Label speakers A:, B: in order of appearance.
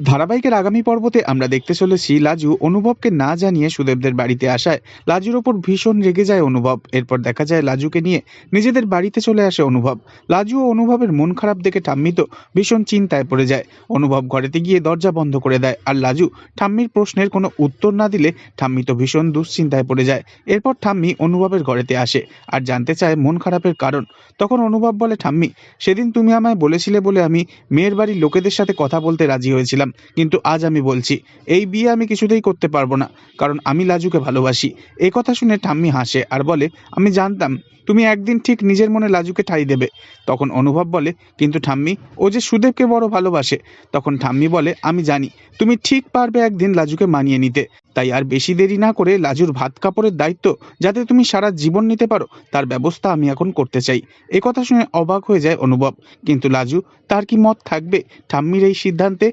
A: ধারাবাহিকের আগামী পর্বতে আমরা দেখতে চলেছি লাজু অনুভবকে না জানিয়ে সুদেবদের বাড়িতে আসায়। লাজুর ওপর ভীষণ রেগে যায় অনুভব। এরপর দেখা যায় লাজুকে নিয়ে নিজেদের বাড়িতে চলে আসে অনুভব। লাজু ও অনুভবের মন খারাপ দেখে ঠাম্মিত ভীষণ চিন্তায় পড়ে যায়। অনুভব ঘরেতে গিয়ে দরজা বন্ধ করে দেয় আর লাজু ঠাম্মির প্রশ্নের কোনো উত্তর না দিলে ঠাম্মি তো ভীষণ দুশ্চিন্তায় পড়ে যায়। এরপর ঠাম্মি অনুভবের ঘরেতে আসে আর জানতে চায় মন খারাপের কারণ। তখন অনুভব বলে, ঠাম্মি, সেদিন তুমি আমায় বলেছিলে বলে আমি মেয়ের বাড়ির লোকেদের সাথে কথা বলতে রাজি হয়েছিলাম। কিন্তু আজ আমি বলছি, এই বিয়ে আমি কিছুতেই করতে পারব না, কারণ আমি লাজুকে ভালোবাসি। এই কথা শুনে ঠাম্মি হাসে আর বলে, আমি জানতাম, তুমি একদিন ঠিক নিজের মনে লাজুকে ঠাই দেবে। তখন অনুভব বলে, কিন্তু ঠাম্মি, ও যে সুদেবকে বড় ভালোবাসে। তখন ঠাম্মি বলে, আমি জানি, তুমি ঠিক পারবে একদিন লাজুকে মানিয়ে নিতে। তাই আর বেশি দেরি না করে লাজুর ভাত কাপড়ের দায়িত্ব, যাতে তুমি সারা জীবন নিতে পারো, তার ব্যবস্থা আমি এখন করতে চাই। এ কথা শুনে অবাক হয়ে যায় অনুভব। কিন্তু লাজু, তার কি মত থাকবে? ঠাম্মির এই সিদ্ধান্তে